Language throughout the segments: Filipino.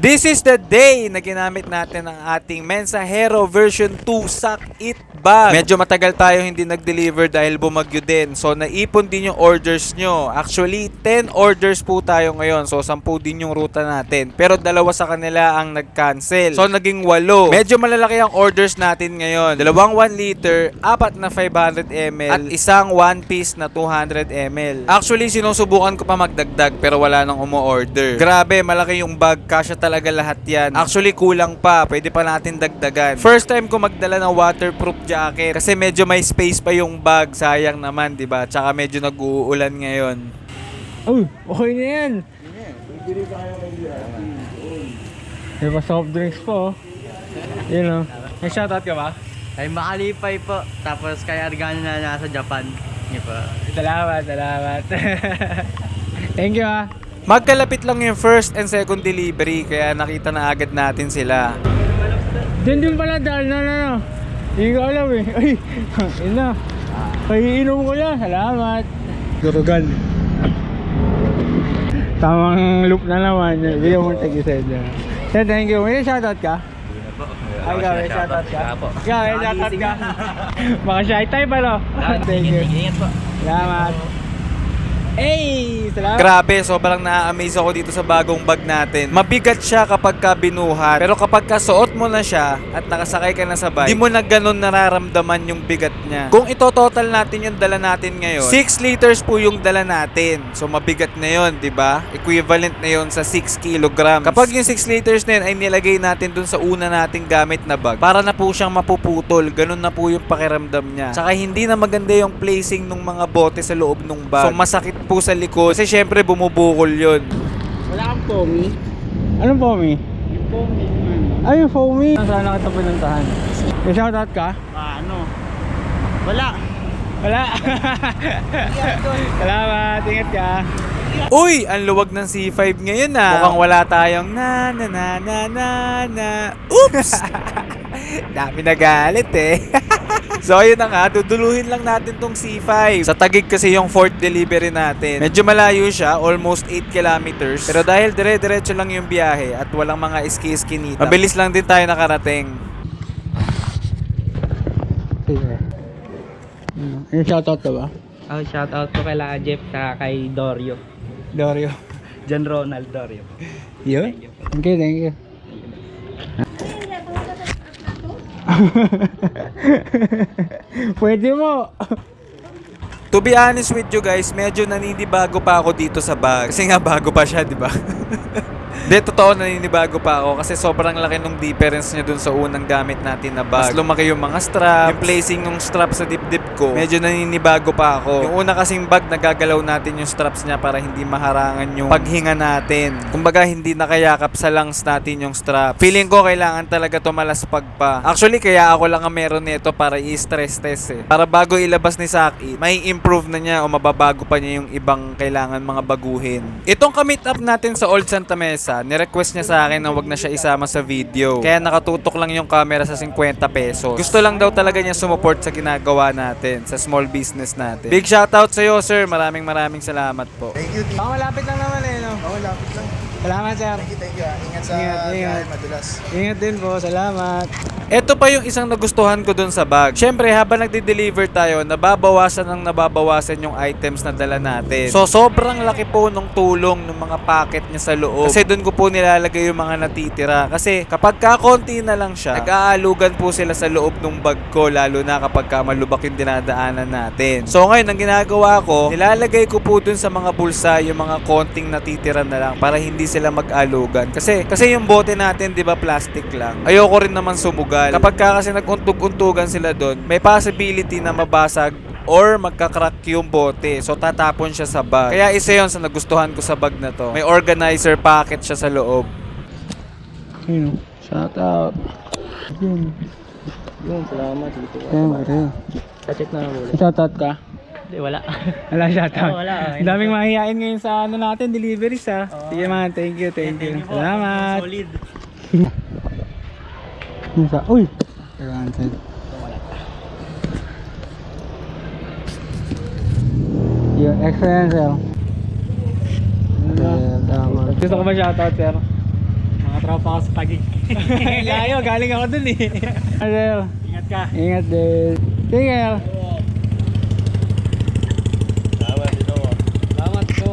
This is the day na ginamit natin ang ating Mensahero version 2 Suck It Bag. Medyo matagal tayo hindi nag-deliver dahil bumagyo din. So naipon din yung orders nyo. Actually, 10 orders po tayo ngayon. So 10 din yung ruta natin. Pero dalawa sa kanila ang nag-cancel. So naging 8. Medyo malalaki ang orders natin ngayon. Dalawang 1 liter, apat na 500 ml, at isang 1 piece na 200 ml. Actually, sinusubukan ko pa magdagdag pero wala nang umu-order. Grabe, malaki yung bag. Kasya talaga lahat yan. Actually, kulang pa. Pwede pa natin dagdagan. First time ko magdala ng waterproof jacket kasi medyo may space pa yung bag. Sayang naman, di ba? Tsaka medyo nag-uulan ngayon. Uy, okay na yan. May pa soft drinks po. Yun o. May shoutout ka ba? Kay Makalipay po. Tapos kay Argano na nasa Japan. Niyo po. Salamat, salamat. Thank you ah. Magkalapit lang yung first and second delivery kaya nakita na agad natin sila. Diyan din pala dahil na na na. Hindi ko alam eh. Ay, yun na. Paiinom ko yan. Salamat. Gurugan. Tamang loop na naman. Bigyan mo tag-isa dyan. Sir, thank you. May shoutout ka? Ay, may shoutout ka? May shoutout ka? Baka shy type ano? Thank you. Ingat po. Salamat. Hey! Salamat. Grabe, sobrang na-amaze ako dito sa bagong bag natin. Mabigat siya kapag ka binuhat. Pero kapag ka suot mo na siya at nakasakay ka na sa bike, di mo na ganun nararamdaman yung bigat niya. Kung ito total natin yung dala natin ngayon, 6 liters po yung dala natin. So mabigat na yun, di ba? Equivalent na yun sa 6 kilograms. Kapag yung 6 liters na yun ay nilagay natin dun sa una nating gamit na bag, para na po siyang mapuputol. Ganun na po yung pakiramdam niya. Tsaka hindi na maganda yung placing ng mga bote sa loob ng bag. So masakit po sa likod. Kasi syempre bumubukol yun. Wala kang foamy? Anong foamy? Yung pomi. Ay, yung foamy. Saan na kita pinuntahan? May shoutout ka? Ah, ano? Wala. Wala. Salamat. Ingat ka. Uy! Ang luwag ng C5 ngayon ah. Mukhang wala tayong na na na na na na. Oops! Dami nagalit eh. so ayun na nga, duduluhin lang natin tong C5. Sa Tagig kasi yung fourth delivery natin. Medyo malayo siya, almost 8 kilometers. Pero dahil dire-diretso lang yung biyahe at walang mga iski-iskinita, mabilis lang din tayo nakarating. May shoutout ka ba? Oh, shout out po kay La Jeff sa kay Dorio. Dorio. John Ronald Dorio. Yun? Okay, thank you. Pwede mo. To be honest with you guys, medyo naninibago pa ako dito sa bag. Kasi nga bago pa siya, di ba? De, totoo naninibago pa ako kasi sobrang laki nung difference niya dun sa unang gamit natin na bag. Mas lumaki yung mga strap, yung placing ng strap sa dip-dip ko, medyo naninibago pa ako. Yung una kasing bag, nagagalaw natin yung straps niya para hindi maharangan yung paghinga natin. Kumbaga, hindi nakayakap sa lungs natin yung strap. Feeling ko kailangan talaga tumalaspag pa. Actually, kaya ako lang ang meron nito para i-stress test eh. Para bago ilabas ni Saki, may improve na niya o mababago pa niya yung ibang kailangan mga baguhin. Itong ka-meet up natin sa Old Santa Mesa, nirequest niya sa akin na wag na siya isama sa video. Kaya nakatutok lang yung camera sa 50 pesos. Gusto lang daw talaga niya sumuport sa ginagawa natin, sa small business natin. Big shoutout sa iyo, sir. Maraming maraming salamat po. Thank you, Baka malapit lang naman eh, no? Oo, lapit lang. Salamat, sir. Thank you, thank you. ah. Ingat sa Ingat, ingat. madulas. Ingat din po. Salamat. Ito pa yung isang nagustuhan ko dun sa bag. Siyempre, habang nagde-deliver tayo, nababawasan ng nababawasan yung items na dala natin. So, sobrang laki po nung tulong ng mga packet niya sa loob. Kasi dun ko po nilalagay yung mga natitira. Kasi kapag kakonti na lang siya, nag-aalugan po sila sa loob ng bag ko, lalo na kapag ka malubak yung dinadaanan natin. So, ngayon, ang ginagawa ko, nilalagay ko po dun sa mga bulsa yung mga konting natitira na lang para hindi sila mag-alugan. Kasi, kasi yung bote natin, di ba, plastic lang. Ayoko rin naman sumugal. Kapag ka kasi nag-untog-untugan sila doon, may possibility na mabasag or magkakrack yung bote. So, tatapon siya sa bag. Kaya isa yon sa nagustuhan ko sa bag na to. May organizer packet siya sa loob. Yun. Shoutout. Yun. Yun, salamat dito. Siyempre. Check na lang ulit. Shoutout ka? Hindi, wala. Wala shoutout. Oh, wala. Ang daming mahihain ngayon sa ano natin, deliveries ha. Sige man, thank you, thank you. Salamat. Solid. Yung sa, uy! Cancel. Yung experience, sir. Sir. Gusto ko ba shoutout, sir? Mga tropa ko sa pagig. Layo, galing ako dun eh. Adel, Ingat ka. ingat din. Tingel. Salamat po.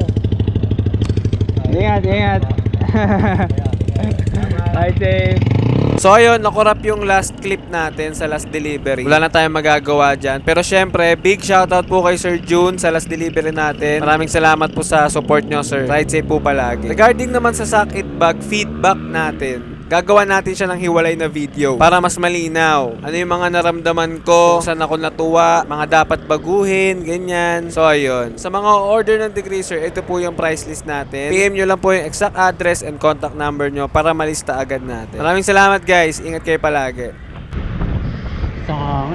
Ingat, ingat. Bye, Dave. So ayun, nakurap yung last clip natin sa last delivery. Wala na tayong magagawa dyan. Pero syempre, big shoutout po kay Sir June sa last delivery natin. Maraming salamat po sa support nyo, sir. Ride safe po palagi. Regarding naman sa sakit bag, feedback natin. Gagawa natin siya ng hiwalay na video para mas malinaw. Ano yung mga naramdaman ko, kung saan ako natuwa, mga dapat baguhin, ganyan. So ayun. Sa mga order ng degreaser, ito po yung price list natin. PM nyo lang po yung exact address and contact number nyo para malista agad natin. Maraming salamat guys. Ingat kayo palagi. Sa